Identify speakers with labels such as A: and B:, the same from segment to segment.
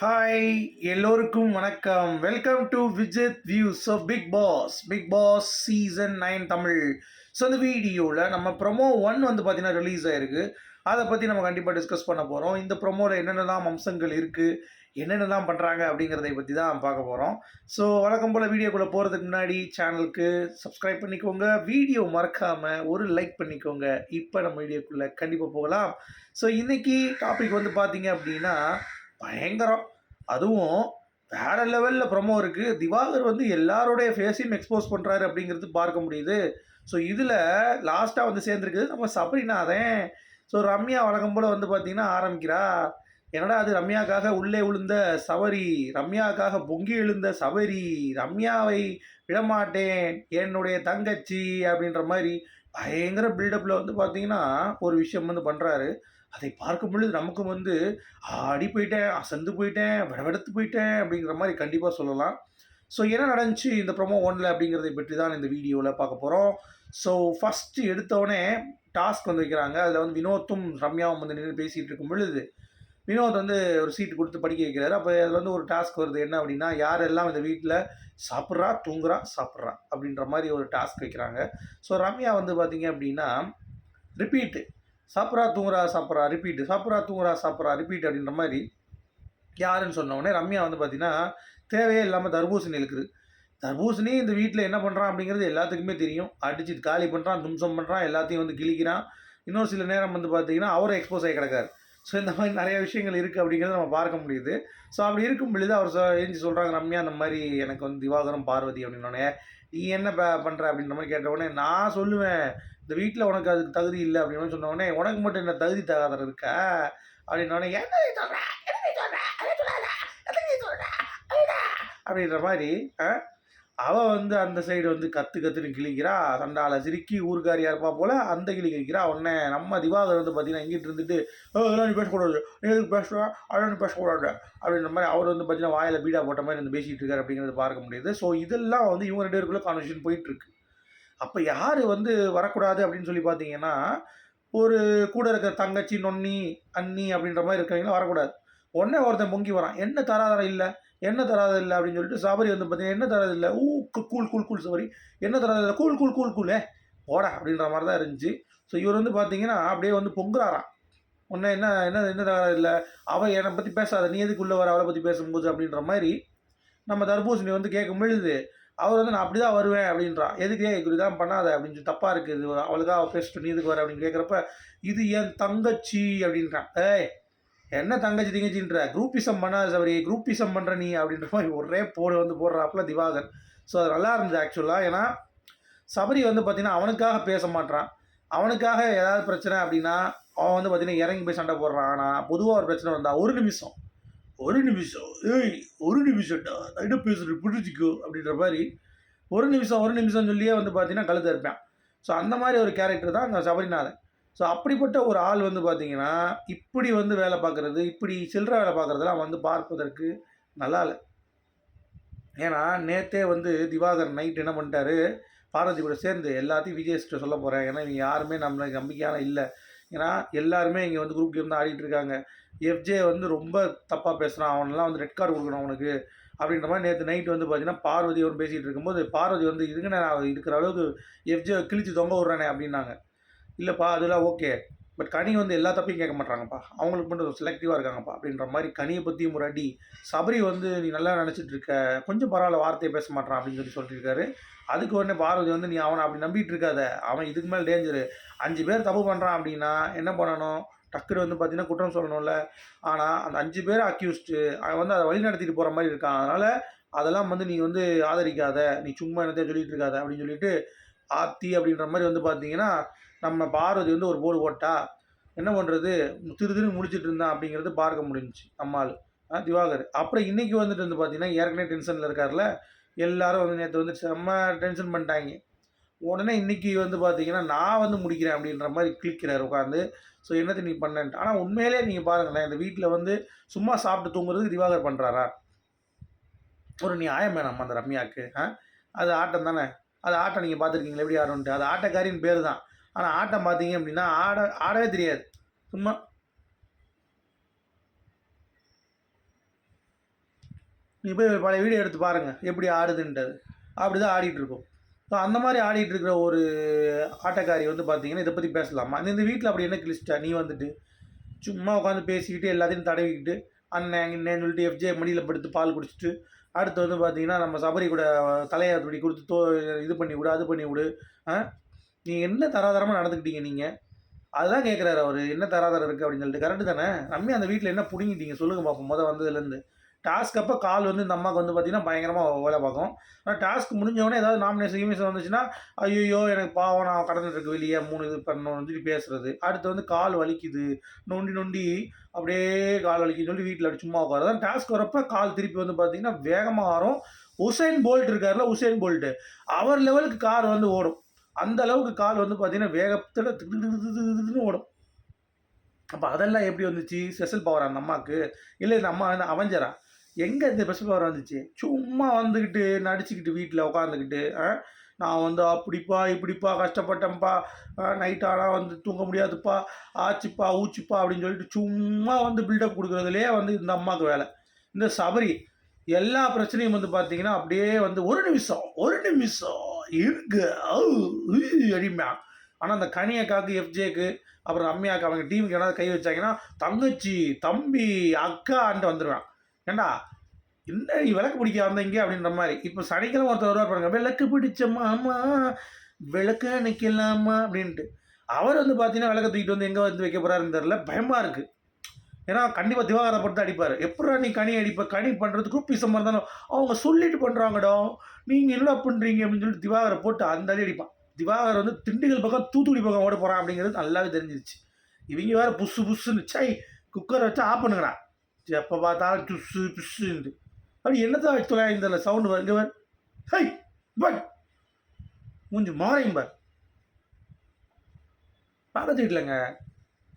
A: Hi எல்லோருக்கும் வணக்கம். Welcome to Vijith views so Bigg Boss Bigg Boss season nine Tamil. So இந்த வீடியோவில் நம்ம ப்ரொமோ ஒன் வந்து பார்த்தீங்கன்னா ரிலீஸ் ஆயிருக்கு. அதை பற்றி நம்ம கண்டிப்பாக டிஸ்கஸ் பண்ண போகிறோம் இந்த ப்ரொமோவில் என்னென்னலாம் அம்சங்கள் இருக்குது என்னென்னலாம் பண்ணுறாங்க அப்படிங்கிறதை பற்றி தான் பார்க்க போகிறோம் ஸோ வழக்கம் போல் வீடியோக்குள்ளே போகிறதுக்கு முன்னாடி சேனலுக்கு சப்ஸ்கிரைப் பண்ணிக்கோங்க. வீடியோ மறக்காமல் ஒரு லைக் பண்ணிக்கோங்க. இப்போ நம்ம வீடியோக்குள்ளே கண்டிப்பாக போகலாம். ஸோ இன்றைக்கி டாபிக் வந்து பார்த்தீங்க அப்படின்னா பயங்கரம். அதுவும் வேற லெவலில் ப்ரொமோ இருக்குது திவாகர் வந்து எல்லாருடைய ஃபேஸையும் எக்ஸ்போஸ் பண்ணுறாரு அப்படிங்கிறது பார்க்க முடியுது. ஸோ இதில் லாஸ்ட்டாக வந்து சேர்ந்துருக்குது. நம்ம சபரிநாதன் ஸோ ரம்யா வழக்கம் போல் வந்து பார்த்திங்கன்னா ஆரம்பிக்கிறா. என்னடா அது ரம்யாக்காக உள்ளே விழுந்த சவரி ரம்யாக்காக பொங்கி எழுந்த சவரி ரம்யாவை விடமாட்டேன் என்னுடைய தங்கச்சி அப்படின்ற மாதிரி பயங்கர பில்டப்பில் வந்து பார்த்தீங்கன்னா ஒரு விஷயம் வந்து பண்ணுறாரு அதை பார்க்கும் பொழுது நமக்கும் வந்து ஆடி போயிட்டேன் அசந்து போயிட்டேன் விடவெடுத்து போயிட்டேன் அப்படிங்கிற மாதிரி கண்டிப்பாக சொல்லலாம். ஸோ என்ன நடந்துச்சு இந்த ப்ரொமோ ஒன்ல அப்படிங்கிறதை பற்றி தான் இந்த வீடியோவில் பார்க்க போகிறோம் ஸோ ஃபஸ்ட்டு எடுத்தோடனே டாஸ்க் வந்து வைக்கிறாங்க. அதில் வந்து வினோத்தும் ரம்யாவும் வந்து நின்று பேசிகிட்டு இருக்கும் பொழுது வினோத் வந்து ஒரு சீட்டு கொடுத்து படிக்க வைக்கிறாரு. அப்போ அதில் வந்து ஒரு டாஸ்க் வருது. என்ன அப்படின்னா யாரெல்லாம் இந்த வீட்டில் சாப்பிட்றா தூங்குறா சாப்பிட்றா அப்படின்ற மாதிரி ஒரு டாஸ்க் வைக்கிறாங்க. ஸோ ரம்யா வந்து பார்த்தீங்க அப்படின்னா ரிப்பீட்டு சாப்பிட்றா தூங்குறா சாப்பிட்றா ரிப்பீட்டு சாப்பிட்றா தூங்குறா சாப்பிட்றா ரிப்பீட் அப்படின்ற மாதிரி யாருன்னு சொன்ன உடனே ரம்யா வந்து பார்த்தீங்கன்னா தேவையே இல்லாமல் தர்பூசணி இருக்குது தர்பூசணி இந்த வீட்டில் என்ன பண்ணுறான் அப்படிங்கிறது எல்லாத்துக்குமே தெரியும். அடிச்சு காலி பண்ணுறான் தும்சம் பண்ணுறான் எல்லாத்தையும் வந்து கிழிக்கிறான். இன்னொரு சில நேரம் வந்து பார்த்தீங்கன்னா அவரும் எக்ஸ்போஸ் ஆகி கிடக்காரு. ஸோ இந்த மாதிரி நிறைய விஷயங்கள் இருக்குது அப்படிங்கிறத நம்ம பார்க்க முடியுது. ஸோ அப்படி இருக்கும் பொழுது அவர் சொ ஏஞ்சி சொல்கிறாங்க ரம்யா அந்த மாதிரி எனக்கு வந்து திவாகரம் பார்வதி அப்படின்னோடனே நீ என்ன ப பண்ணுற அப்படின்ற மாதிரி கேட்ட உடனே நான் சொல்லுவேன். இந்த வீட்டில் உனக்கு அதுக்கு தகுதி இல்லை அப்படின்னு சொன்ன உனக்கு மட்டும் என்ன தகுதி தகாதர் இருக்க? அப்படின்னோடனே என்ன நீ என்ன நீ அதை சொல்லாத? நீ அப்படின்ற மாதிரி ஆ, அவ வந்து அந்த சைடு வந்து கத்து கத்துன்னு கிழிக்கிறா சண்டால சிரிக்கி ஊருக்காரியா இருப்பா போல அந்த கிளி கிழிக்கிறா. உடனே நம்ம திவாகர் வந்து பார்த்தீங்கன்னா இங்கிட்டு இருந்துட்டு "ஓ, நீ பேசக்கூடாது. நீ எதுக்கு பேசுவேன் அதெல்லாம் நீ பேசக்கூடாது. அப்படின்ற மாதிரி அவர் வந்து பார்த்தீங்கன்னா வாயில பீடா போட்ட மாதிரி வந்து பேசிட்டு இருக்காரு அப்படிங்கிறது பார்க்க முடியுது. ஸோ இதெல்லாம் வந்து இவங்க ரெண்டு பேருக்குள்ள கான்வர்சேஷன் போயிட்டு இருக்கு. அப்போ யார் வந்து வரக்கூடாது அப்படின்னு சொல்லி பார்த்தீங்கன்னா ஒரு கூட இருக்கிற தங்கச்சி நொன்னி அண்ணி அப்படின்ற மாதிரி இருக்கிறவங்களாம் வரக்கூடாது. உடனே ஒருத்தன் பொங்கி வரான். என்ன தராதர இல்லை? என்ன தராத இல்லை? அப்படின்னு சொல்லிட்டு சபரி வந்து பார்த்தீங்கன்னா என்ன தராது இல்லை? ஊ கு- கூல் கூல் கூல் சபரி. என்ன தராது இல்லை? கூல் கூல் கூல் கூலே போடா அப்படின்ற மாதிரி தான் இருந்துச்சு. ஸோ இவர் வந்து பார்த்தீங்கன்னா அப்படியே வந்து பொங்குறாராம். உன்ன என்ன என்ன என்ன தகராறு இல்லை? அவள் என்னை பற்றி பேசாத. நீ எதுக்கு உள்ளே வர? அவளை பற்றி பேசும்போது? அப்படின்ற மாதிரி நம்ம தர்பூசணி வந்து கேட்கும் பொழுது அவர் வந்து நான் அப்படி தான் வருவேன் அப்படின்றான். எதுக்கே இப்படி தான் பண்ணாத? அப்படின்னு சொல்லி தப்பாக இருக்குது இது அவளுக்காக அவள் பேசிட்டு நீ எதுக்கு வர அப்படின்னு கேட்குறப்ப இது என் தங்கச்சி அப்படின்றான். ஏய் என்ன தங்கச்சி தங்கச்சின்ற? குரூப்பிசம் பண்ணாத சபரி. குரூப்பிசம் பண்ணுற நீ அப்படின்ற மாதிரி ஒரே போடு வந்து போடுறாப்புல திவாகர். ஸோ அது நல்லா இருந்தது ஆக்சுவலாக ஏன்னா சபரி வந்து பார்த்திங்கன்னா அவனுக்காக பேச மாட்டான் அவனுக்காக ஏதாவது பிரச்சனை அப்படின்னா அவன் வந்து பார்த்திங்கன்னா இறங்கி போய் சண்டை போடுறான். ஆனால் பொதுவாக ஒரு பிரச்சனை வந்தால் ஒரு நிமிஷம் ஒரு நிமிஷம். ஏய் ஒரு நிமிஷம்டா. என்ன பேசுகிறேன் பிடிச்சிக்கோ அப்படின்ற மாதிரி ஒரு நிமிஷம் ஒரு நிமிஷம் சொல்லியே வந்து பார்த்தீங்கன்னா கழுத்து இருப்பேன் ஸோ அந்த மாதிரி ஒரு கேரக்டர் தான் அந்த சபரிநாதன். ஸோ அப்படிப்பட்ட ஒரு ஆள் வந்து பார்த்தீங்கன்னா இப்படி வந்து வேலை பார்க்குறது இப்படி சில்லற வேலை பார்க்குறதெல்லாம் வந்து பார்ப்பதற்கு நல்லா இல்லை. ஏன்னா நேத்தே வந்து திவாகர் நைட் என்ன பண்ணிட்டாரு? பார்வதி கூட சேர்ந்து எல்லாத்தையும் விஜய் சொல்ல போகிறேன் ஏன்னா இவங்க யாருமே நம்மளுக்கு நம்பிக்கையான இல்லை. ஏன்னா எல்லாருமே இங்கே வந்து குரூப் கேம் தான் ஆடிட்டு இருக்காங்க. எஃப்ஜே வந்து ரொம்ப தப்பாக பேசுகிறான் அவனெல்லாம் வந்து ரெட் கார்டு கொடுக்கணும் அவனுக்கு. அப்படின்ற மாதிரி நேற்று நைட் வந்து பார்த்தீங்கன்னா பார்வதி அவன் பேசிகிட்டு இருக்கும்போது பார்வதி வந்து இதுங்கண்ணே நான் இருக்கிற அளவுக்கு எஃப்ஜே கிழிச்சு தொங்க விட்றானே அப்படின்னாங்க. இல்லைப்பா அதெல்லாம் ஓகே பட் கனி வந்து எல்லா தப்பையும் கேட்க மாட்டாங்கப்பா அவங்களுக்கு மட்டும் செலக்டிவாக இருக்காங்கப்பா. அப்படின்ற மாதிரி கனியை பற்றியும் ஒரு அடி சபரி வந்து நீ நல்லா நினச்சிட்டு இருக்க. கொஞ்சம் பரவாயில்ல வார்த்தையை பேச மாட்டான் அப்படின்னு சொல்லி சொல்லியிருக்காரு அதுக்கு உடனே பார்வதி வந்து நீ அவனை அப்படி நம்பிட்டு இருக்காத. அவன் இதுக்கு மேலே டேஞ்சரு அஞ்சு பேர் தப்பு பண்ணுறான் அப்படின்னா என்ன பண்ணணும்? டக்குனு வந்து பார்த்தீங்கன்னா குற்றம் சொல்லணும்ல. ஆனால் அந்த அஞ்சு பேர் அக்யூஸ்டு அவன் வந்து அதை வழி நடத்திட்டு போகிற மாதிரி இருக்கான். அதனால் அதெல்லாம் வந்து நீ வந்து ஆதரிக்காத. நீ சும்மா என்னத்தையும் சொல்லிட்டு இருக்காத. அப்படின்னு சொல்லிட்டு ஆத்தி அப்படின்ற மாதிரி வந்து பார்த்தீங்கன்னா நம்ம பார்வதி வந்து ஒரு போர்டு போட்டா என்ன பண்ணுறது திரு திரு முடிச்சிட்டு இருந்தான் அப்படிங்கிறது பார்க்க முடிஞ்சுச்சு நம்மால். ஆ, திவாகர். அப்புறம் இன்றைக்கி வந்துட்டு வந்து பார்த்தீங்கன்னா ஏற்கனவே டென்ஷனில் இருக்கார்ல எல்லாரும் வந்து நேற்று வந்து செம்ம டென்ஷன் பண்ணிட்டாங்க. உடனே இன்னைக்கு வந்து பார்த்தீங்கன்னா நான் வந்து முடிக்கிறேன் அப்படின்ற மாதிரி கிளிக்கிறார் உட்காந்து ஸோ என்னத்தை நீ பண்ணன்ட்டு. ஆனால் உண்மையிலே நீங்கள் பாருங்களேன் இந்த வீட்டில் வந்து சும்மா சாப்பிட்டு தூங்குறதுக்கு திவாகர் பண்ணுறாரா ஒரு நியாயம் வேணாம் அந்த ரம்யாவுக்கு ஆ அது ஆட்டம் தானே? அது ஆட்டம் நீங்கள் பார்த்துருக்கீங்களா? எப்படி ஆடும்ட்டு அது ஆட்டக்காரின்னு பேர் தான் ஆனால் ஆட்டம் பார்த்தீங்க அப்படின்னா ஆட ஆடவே தெரியாது. சும்மா. நீ போய் பழைய வீடியோ எடுத்து பாருங்கள் எப்படி ஆடுதுன்றது. அப்படி தான் ஆடிட்டுருக்கோம் ஸோ அந்த மாதிரி ஆடிட்டு இருக்கிற ஒரு ஆட்டக்காரி வந்து பார்த்தீங்கன்னா இதை பற்றி பேசலாமா? இந்த வீட்டில் அப்படி என்ன கிளிஸ்டா நீ வந்துட்டு சும்மா உட்காந்து பேசிக்கிட்டு எல்லாத்தையும் தடவிக்கிட்டு அண்ணன் இன்னேன்னு சொல்லிட்டு எஃப்ஜே மடியில் படுத்து பால் குடிச்சிட்டு அடுத்து வந்து பார்த்தீங்கன்னா நம்ம சபரி கூட தலையை அப்படி கொடுத்து தோ இது பண்ணி விடு அது பண்ணி விடு. ஆ? நீங்கள் என்ன தராதரமாக நடந்துக்கிட்டீங்க நீங்கள் அதுதான் கேட்குறாரு அவர். என்ன தராதரம் இருக்குது அப்படின்னு சொல்லிட்டு கரெக்டு தானே? நம்பி அந்த வீட்டில் என்ன பிடுங்கிட்டீங்க? சொல்லுங்கள் பார்ப்போம் மொதல் வந்ததுலேருந்து டாஸ்க் அப்போ கால் வந்து இந்த அம்மாவுக்கு வந்து பார்த்தீங்கன்னா பயங்கரமாக வேலை பார்க்கும். ஆனால் டாஸ்க் முடிஞ்சவொடனே ஏதாவது நாமினேஷன் கிமினேஷன் வந்துச்சுன்னா ஐயோ எனக்கு பாவம் நான் கடந்துட்டு இருக்கு வெளியே மூணு இது பண்ணணும்னு சொல்லி பேசுறது. அடுத்து வந்து கால் வலிக்குது. நொண்டி நொண்டி அப்படியே கால் வலிக்குதுன்னு சொல்லி வீட்டில் அப்படி சும்மா உட்காரு அதான் டாஸ்க் வரப்போ கால் திருப்பி வந்து பார்த்தீங்கன்னா வேகமாக வரும். உசைன் போல்ட் இருக்கார்ல உசைன் போல்ட்டு அவர் லெவலுக்கு கார் வந்து ஓடும். அந்த அளவுக்கு கால் வந்து பார்த்தீங்கன்னா வேகத்தில் ஓடும். அப்போ அதெல்லாம் எப்படி வந்துச்சு? ஸ்பெஷல் பவர் அந்த அம்மாவுக்கு இல்லை இந்த அம்மா வந்து அவஞ்சரா? எங்கே இந்த பஸ் பவர் வந்துச்சு? சும்மா வந்துக்கிட்டு நடிச்சுக்கிட்டு வீட்டில் உட்காந்துக்கிட்டு நான் வந்து அப்படிப்பா இப்படிப்பா கஷ்டப்பட்டேன்ப்பா நைட் ஆனால் வந்து தூங்க முடியாதுப்பா ஆச்சுப்பா ஊச்சுப்பா அப்படின்னு சொல்லிட்டு சும்மா வந்து பில்டப் கொடுக்குறதுலேயே வந்து இந்த அம்மாவுக்கு வேலை. இந்த சபரி எல்லா பிரச்சனையும் வந்து பார்த்தீங்கன்னா அப்படியே வந்து ஒரு நிமிஷம் ஒரு நிமிஷம் இருக்கு அடிமையா ஆனால் அந்த கனியக்காக்கு எஃப்ஜேக்கு அப்புறம் ரம்யாக்கு அவங்க டீமுக்கு ஏதாவது கை வச்சாங்கன்னா தங்கச்சி தம்பி அக்கான்ட்டு வந்துடுவேன் ஏண்டா? என்ன நீ விளக்கு பிடிக்க வந்தீங்க அப்படின்ற மாதிரி. இப்போ சனிக்கிழமை ஒருத்தர் வருவார் பாருங்க விளக்கு பிடிச்சம்மா மாமா விளக்கு நிற்கலாமா அப்படின்ட்டு. அவர் வந்து பார்த்தீங்கன்னா விளக்க தூக்கிட்டு வந்து எங்கே வந்து வைக்க போகிறாருன்னு தெரில பயமாக இருக்குது ஏன்னா கண்டிப்பாக திவாகரை போட்டு அடிப்பார். எப்படா நீ கனி அடிப்ப? கனி பண்ணுறது குரூப் மாதிரி இருந்தாலும் அவங்க சொல்லிட்டு பண்ணுறாங்கடா நீங்கள் என்ன பண்ணுறீங்க அப்படின்னு சொல்லிட்டு திவாகரை போட்டு அந்த அடி அடிப்பான். திவாகர் வந்து திண்டுக்கல் பக்கம் தூத்துக்குடி பக்கம் ஓட போகிறான் அப்படிங்கிறது நல்லாவே தெரிஞ்சிருச்சு. இவங்க வேறு புஸ்ஸு புஸ்ஸுன்னு சை குக்கரை வச்சு ஆஃப் பண்ணுங்கடா. எப்போ பார்த்தாலும் துஸ்ஸு புஸ்ஸுன்ட்டு அப்படி என்னதான் தொலை இந்த சவுண்டு வருங்க வர். ஹை பட் மூஞ்சி மாறையும் பார். பக்கத்து வீட்டிலங்க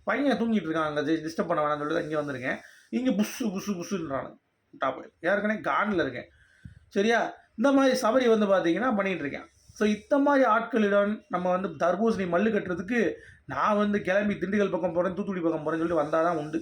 A: பையன் தூங்கிட்டு இருக்கான் அங்கே டிஸ்டர்ப் பண்ண வேணாம்னு சொல்லிட்டு இங்கே வந்திருக்கேன். இங்கே புஸ்ஸு புஸ்ஸு புஸ்ஸுன்றானு டாப் ஏற்கனவே கானில் இருக்கேன். சரியா? இந்த மாதிரி சபரி வந்து பார்த்தீங்கன்னா பண்ணிகிட்டு இருக்கேன். ஸோ இந்த மாதிரி ஆட்களிடம் நம்ம வந்து தர்பூசணி மல்லு கட்டுறதுக்கு நான் வந்து கிளம்பி திண்டுக்கல் பக்கம் போகிறேன் தூத்துக்குடி பக்கம் போகிறேன்னு சொல்லிட்டு வந்தால் தான் உண்டு.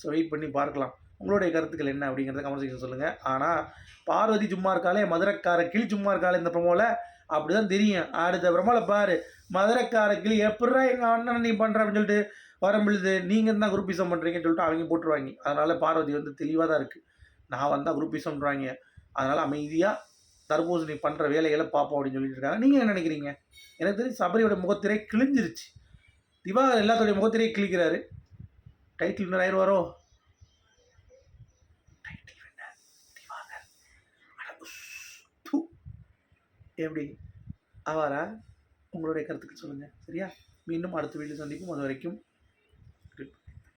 A: ஸோ வெயிட் பண்ணி பார்க்கலாம். உங்களுடைய கருத்துக்கள் என்ன அப்படிங்கிறத கமெண்ட் சொல்லுங்கள் ஆனால் பார்வதி சும்மா இருக்காளே மதுரைக்கார கிளி சும்மா இருக்காளே இந்த ப்ரமோவில் அப்படி தான் தெரியும். அடுத்த ப்ரமோவில் பாரு மதுரைக்கார கிளி எப்படா எங்கள் அண்ணன் நீ பண்ணுற அப்படின்னு சொல்லிட்டு வரம்பொழுது நீங்கள் தான் குரூப்பிசம் பண்ணுறீங்கன்னு சொல்லிட்டு அவங்க போட்டுருவாங்க. அதனால் பார்வதி வந்து தெளிவாக தான் இருக்குது நான் வந்தால் குரூப்பிசம்ன்றாங்க அதனால் அமைதியாக தர்பூசணி பண்ணுற வேலைகளை பார்ப்போம் அப்படின்னு சொல்லிட்டு இருக்காங்க. நீங்கள் என்ன நினைக்கிறீங்க? எனக்கு தெரிஞ்சு சபரியோட முகத்திரை கிழிஞ்சிருச்சு. திவாகர் எல்லாத்தோடைய முகத்திரையை கிழிக்கிறாரு. டைட்டில் இன்னும் ஆயிரம் எப்படி? ஆவாரா? உங்களுடைய கருத்துக்கள் சொல்லுங்கள் சரியா? மீண்டும் அடுத்த வீட்டில் சந்திக்கும் அது வரைக்கும்